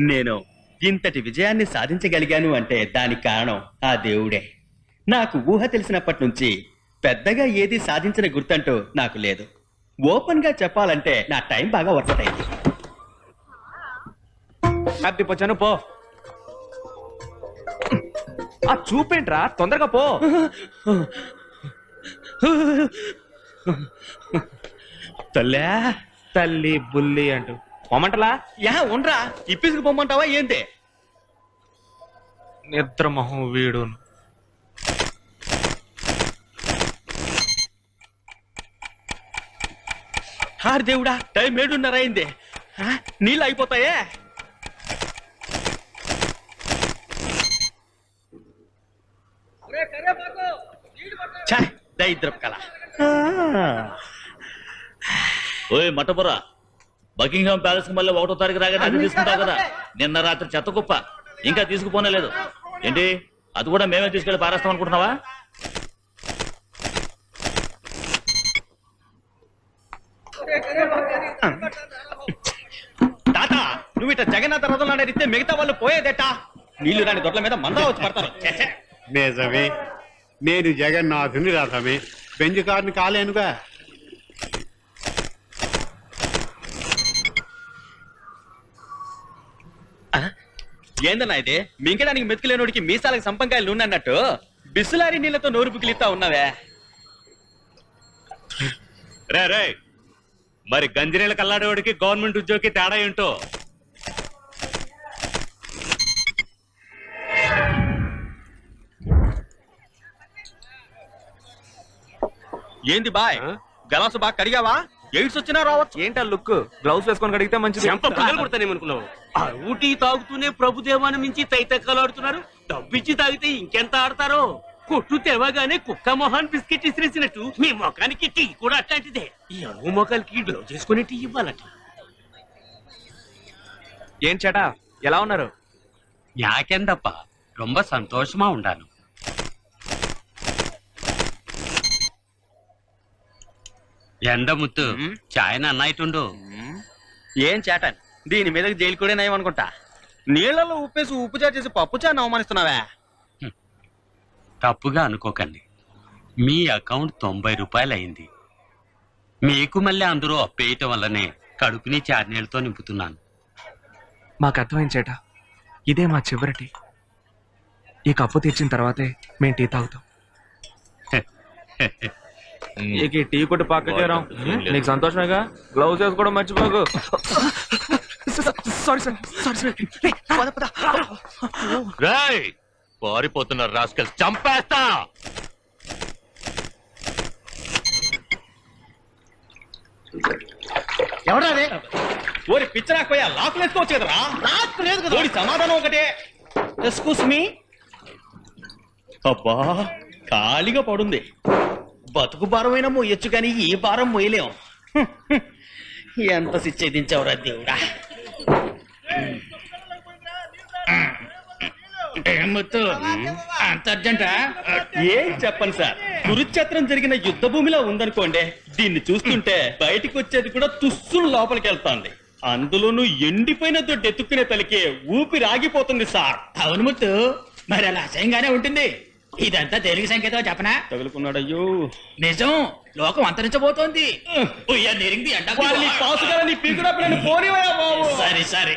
నేను ఇంతటి విజయాన్ని సాధించగలిగాను అంటే దానికి కారణం ఆ దేవుడే. నాకు ఊహ తెలిసినప్పటి నుంచి పెద్దగా ఏది సాధించిన గుర్తంటూ నాకు లేదు. ఓపెన్గా చెప్పాలంటే నా టైం బాగా వర్కౌట్ అయింది. పో ఆ చూపేంట్రా తొందరగా పో. తల్లా. తల్లి బుల్లి అంటూ. పోమంటలా? యా ఉండ్రా. ఇప్పిసుకు పొమ్మంటావా ఏంటి? నిద్ర మొహం వీడు హార్ దేవుడా టైం ఏడున్నర అయింది. నీళ్ళు అయిపోతాయే? ఛా, దరిద్రపు కళ. ఓయ్ మటపురా బకింగ్హామ్ ప్యాలెస్కి మళ్ళీ ఒకటో తారీఖు రాగానే అది తీసుకుంటావు కదా. నిన్న రాత్రి చెత్త కుప్ప. ఇంకా తీసుకుపోనే లేదు. ఏంటి? అది కూడా మేమే తీసుకెళ్ళి పారేస్తాం అనుకుంటున్నావా? తాత నువ్వు ఇట్లా జగన్నాథ రథంలో నడిస్తే మిగతా వాళ్ళు పోయేదేటా? నీళ్ళు రాని దొడ్ల మీద మందా వచ్చి పడతారు. నిజమే. నేను జగన్నాథుని రథమే. బెంజు కారుని కాలేనుగా. ఏందన్నా ఇది? మింగడానికి మెతుకులేనోడికి మీసాలకు సంపంకాయలు నూనె అన్నట్టు బిస్సులారి నీళ్ళతో నోరు పుకిలిస్తా ఉన్నావే. రే రే. మరి గంజినీళ్ళ కల్లాడేవాడికి గవర్నమెంట్ ఉద్యోగి తేడా ఏంటో? ఏంది బాయ్? గలాసు బాగా కడిగావా? ఎయిడ్స్ వచ్చినా రావచ్చు. ఏంటా లుక్ గ్లౌస్ వేసుకొని కడిగితే మంచిది. చెంప పగలు కొడతానేమనుకున్నావు? అరుగుటి తాగుతూనే ప్రభుదేవాన్ని మించి తైతక్కలాడుతున్నారు. డబ్బిచ్చి తాగితే ఇంకెంత ఆడతారో? కొట్టు తెవగానే కుక్క మొహన్ బిస్కెట్ ఇసిరేసినట్టు మీ మొఖానికి టీ కూడా అట్లాంటిదే. ఈ అరువు మొఖాలకి గ్లవ్ చేసుకుని టీ ఇవ్వాలట. ఏం చెడా ఎలా ఉన్నారు? యాకెందప్ప రొంబ సంతోషమా ఉండాను. ఎండ ముత్తు చాయన ఉండు ఏం చేటాను దీని మీదకి జైలు కూడా నయం అనుకుంటా. నీళ్ళలో ఉప్పేసి ఉప్పు చాటు చేసి పప్పు చాన్ని అవమానిస్తున్నావా. తప్పుగా అనుకోకండి. మీ అకౌంట్ తొంభై రూపాయలు అయింది మీకు మళ్ళీ అందరూ అప్పేయటం వల్లనే కడుపుని చార్నీళ్ళతో నింపుతున్నాను. మాకు అర్థమైంది చేటా. ఇదే మా చివరిటి. ఈ కప్పు తీర్చిన తర్వాతే మేము టీ తాగుతాం. ఇక ఈ టీ కొట్టి పక్కకే రాం నీకు సంతోషమేగా? గ్లౌస్ వేసుకోవడం మర్చిపోకు. సారీ సార్ సారీ సార్ రేయ్ పారిపోతున్నారు రాస్కల్ చంపేస్తా! ఎవరాదే ఓరి పిచ్చరాకపోయా లాక్ వేసుకోవచ్చు కదరా లాక్ లేదు కదా. ఓడి సమాధానం ఒకటే. ఎక్స్క్యూస్ మీ అబ్బా ఖాళీగా పడుంది. బతుకు భారమైన మోయొచ్చు కానీ ఈ భారం మోయలేం. ఎంత శిక్ష దేవుడా? అంత అర్జెంటా? ఏం చెప్పను సార్. కురుక్షేత్రం జరిగిన యుద్ధ భూమిలో ఉందనుకోండి దీన్ని చూస్తుంటే బయటికి వచ్చేది కూడా తుస్సును లోపలికి వెళ్తాంది అందులోనూ ఎండిపోయిన దొడ్డు ఎత్తుక్కునే తలకి ఊపిరి ఆగిపోతుంది సార్. అవును ముత్తు. మరి అలా అసహ్యంగానే ఉంటుంది. ఇదంతా తెలుగు సంకేతం చెప్పనా? తగులుకున్నాడయ్యో. నిజం లోకం అంతరించబోతోంది. ఉయ్య నెరింది అంట వాళ్ళని పాసుగా నీ పీకుడప్పుడు నేను పోనివయ్యా బాబు. సరే సరే.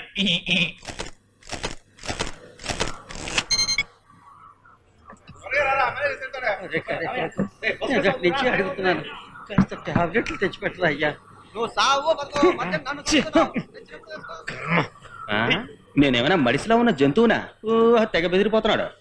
నుంచి అడుగుతున్నాను. కాస్త టాబ్లెట్లు తెచ్చిపెట్టరా అయ్యా. నేనేమైనా మడిసిలో ఉన్న జంతువునా? తెగ బెదిరిపోతున్నాడు.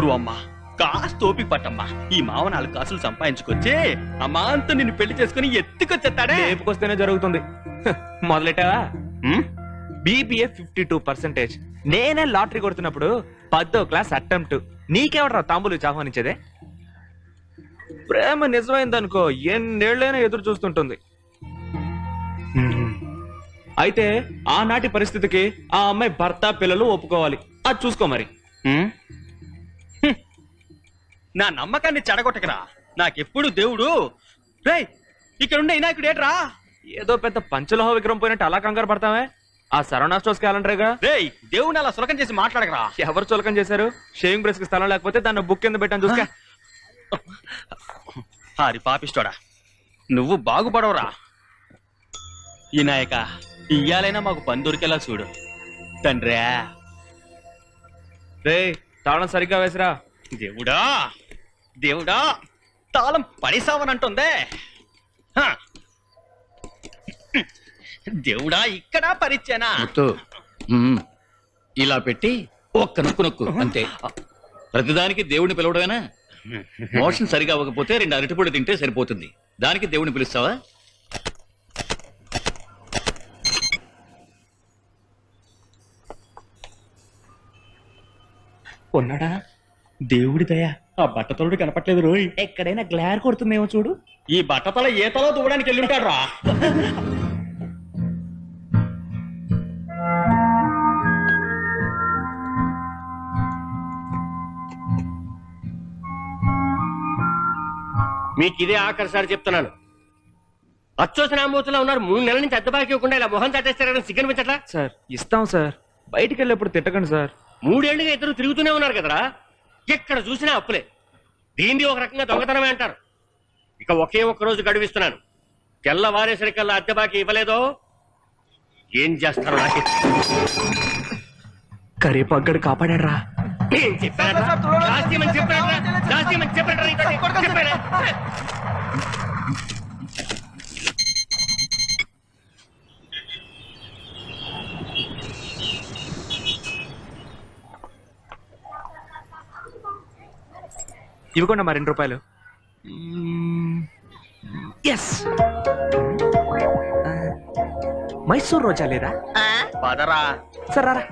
గురు అమ్మా కాస్త ఓపిక పట్టమ్మా. ఈ మావ నాలుగు కాసులు సంపాదించుకొచ్చి అమాంత నిన్ను పెళ్ళి చేసుకుని ఎత్తుకొచ్చేస్తాడే లేపుకొస్తేనే జరుగుతుంది. హ, మొదలెట్టావా? BBA fifty two percentage. నేనే లాటరీ కొడుతున్నప్పుడు పదో క్లాస్ అటెంప్ట్. నీకెవడరా తాంబులు ఆహ్వానించేదే ప్రేమ నిజమైందనుకో ఎన్నేళ్ళైనా ఎదురు చూస్తుంటుంది. అయితే ఆనాటి పరిస్థితికి ఆ అమ్మాయి భర్త పిల్లలు ఒప్పుకోవాలి. అది చూసుకో మరి? హ్మ్. నా నమ్మకాన్ని చెడగొట్టకరా. నాకెప్పుడు దేవుడు రేయ్ ఇక్కడ ఉండే వినాయకుడు ఏట్రా? ఏదో పెద్ద పంచలోహ విగ్రహం పోయినట్టు అలా కంగారు పడతావే? ఆ సరవణా స్టోర్స్ క్యాలెండర్గా రేయ్ దేవుని అలా సులకం చేసి మాట్లాడకరా. ఎవరు చులకం చేశారు? షేవింగ్ బ్రష్కి స్థలం లేకపోతే దాన్ని బుక్ కింద పెట్టాను చూసుకో. హారి పాపిస్తోడా నువ్వు బాగుపడవరా. వినాయక ఇయ్యాలైనా మాకు పని దొరికేలా చూడు. తండ్రే. రే తాళం సరిగ్గా వేసిరా. దేవుడా! దేవుడా తాళం పడిసావనంటుందే హ. దేవుడా ఇక్కడ పరిచానా ముత్తు. మ్మ్. ఇలా పెట్టి ఒక్క నొక్కు నొక్కు అంతే. ప్రతిదానికి దేవుడిని పిలవడమేనా? మోషన్ సరిగా అవ్వకపోతే రెండు అరటిపొడి తింటే సరిపోతుంది. దానికి దేవుడిని పిలుస్తావా? ఉన్నాడా? దేవుడి దయ. ఆ బట్టతలుడు కనపట్లేదు రోయ్. ఎక్కడైనా గ్లార్ కొడుతుందేమో చూడు. ఈ బట్టతల ఏ తలో దూవడానికి వెళ్ళుంటాడు రా మీకు ఇదే ఆఖరిసారి చెప్తున్నాను. అచ్చోసిన ఆంబోతులో ఉన్నారు. మూడు నెలల నుంచి అద్దె బాకీ ఇవ్వకుండా ఇలా మొహం తట్టేస్తారని సిగ్గనిపించట్లా సార్ ఇస్తాం సార్. బయటికి వెళ్ళేప్పుడు తిట్టకండి సార్. మూడేళ్ళుగా ఇద్దరు తిరుగుతూనే ఉన్నారు కదరా? ఎక్కడ చూసినా అప్పులే. దీన్ని ఒక రకంగా దొంగతనమే అంటారు. ఇక ఒకే ఒక్క రోజు గడువిస్తున్నాను. తెల్లవారేసరికల్లా అద్దె బాకీ ఇవ్వలేదో? ఏం చేస్తారో నాకే కరిపగ్గడు కాపాడారా నేను చెప్పానా? దాస్యమని చెప్పానా? దాస్యమని చెప్పానా? ఇంకోటి చెప్పానా? ఇవ్వకుండా మా రెండు రూపాయలు. ఎస్ మైసూర్ రోజా లేదా? పదరా. సరే రారా.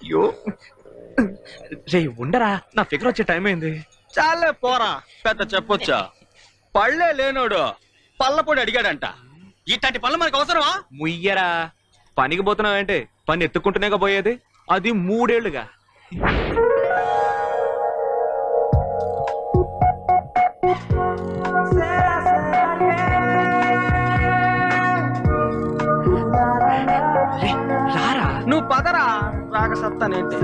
అయ్యో రే ఉండరా. నా ఫిగర్ వచ్చే టైం అయింది. చాలే పోరా. పెద్ద చెప్పొచ్చా? పళ్ళే లేనోడు పళ్ళపొడి అడిగాడంట. ఇట్లాంటి పళ్ళు మనకు అవసరమా? ముయ్యరా. పనికి పోతున్నావేంటి? పని ఎత్తుకుంటూనేగా పోయేది? అది మూడేళ్ళుగా రే, రారా? నువ్వు పదరా? రాక సత్తానేంటి?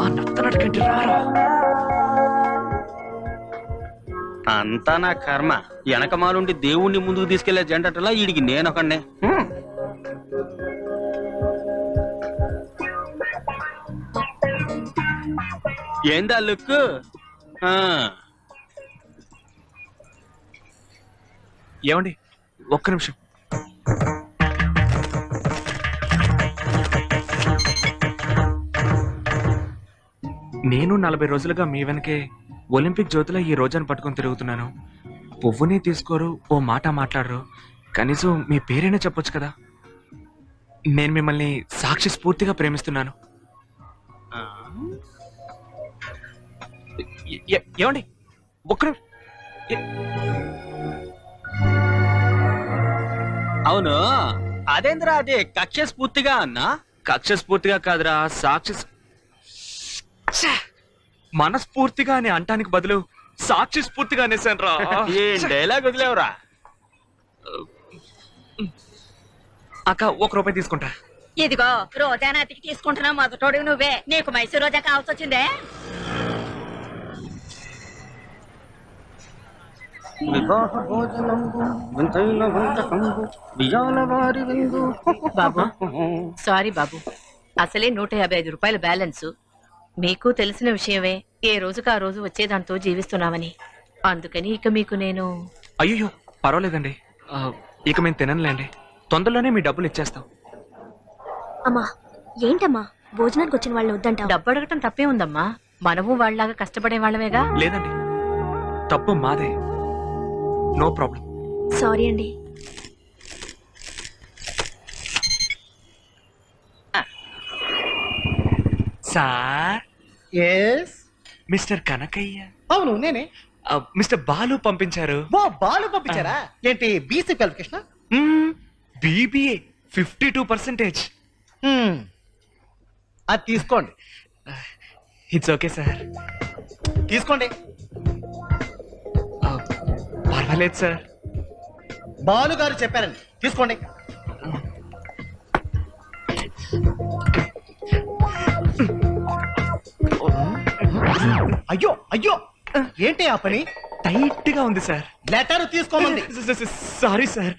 ఆ నత్తనటికంటే రారా? అంతా నా కర్మ. వెనకమాలుండి దేవుణ్ణి ముందుకు తీసుకెళ్ళే జంటలా ఈడికి నేనొకండే ఏందా లుక్? ఏమండి? ఒక్క నిమిషం. నేను నలభై రోజులుగా మీ వెనకే ఒలింపిక్ జ్యోతిలో ఈ రోజును పట్టుకొని తిరుగుతున్నాను. పువ్వుని తీసుకోరు ఓ మాట మాట్లాడరు. కనీసం మీ పేరైనా చెప్పొచ్చు కదా. నేను మిమ్మల్ని సాక్షి స్ఫూర్తిగా ప్రేమిస్తున్నాను. ఏమండి? ఒక్క అవును. అదేంద్రా అదే? కక్ష స్ఫూర్తిగా అన్నా? కక్ష స్ఫూర్తిగా కాదురా సాక్షి! మనస్ఫూర్తిగా అని అంటానికి బదులు సాక్షి స్ఫూర్తిగా అనేసాను రా ఏం డైలాగ్ వదిలేవురా. అక్క ఒక రూపాయి తీసుకుంటా. ఇదిగో రోజా నాటికి తీసుకుంటున్నా మొదటోడు నువ్వే. నీకు మైసూర్ రోజా కావాల్సి వచ్చిందే బాబు. సారీ బాబు. అసలే నూట యాభై ఐదు రూపాయల బ్యాలెన్స్. మీకు తెలిసిన విషయమే ఏ రోజుకు ఆ రోజు వచ్చేదాంతో జీవిస్తున్నామని. అందుకని ఇక మీకు నేను అయ్యో పర్వాలేదండి. ఆ, ఇక మేము తిననులేండి. తొందరలోనే మీ డబ్బులు ఇచ్చేస్తాం. అమ్మా ఏంటమ్మా? భోజనానికి వచ్చిన వాళ్ళు వద్దంటావు? డబ్బు అడగటం తప్పే ఉందమ్మా. మనము వాళ్ళలాగా కష్టపడే వాళ్ళమేగా? లేదండి. తప్పు మాదే. నో ప్రాబ్లం సారీ అండి సార్ మిస్టర్ కనకయ్య అవును నేనే. మిస్టర్ బాలు పంపించారు. ఓ బాలు పంపించారా? ఏంటి BC qualification BBA fifty two percentage అది తీసుకోండి. ఇట్స్ ఓకే సార్ తీసుకోండి. పర్వాలేదు సార్. బాలు గారు చెప్పారండి. తీసుకోండి. అయ్యో అయ్యో. ఏంటి ఆ పని? టైట్గా ఉంది సార్. లెటర్ తీసుకోమంది. Sorry sir.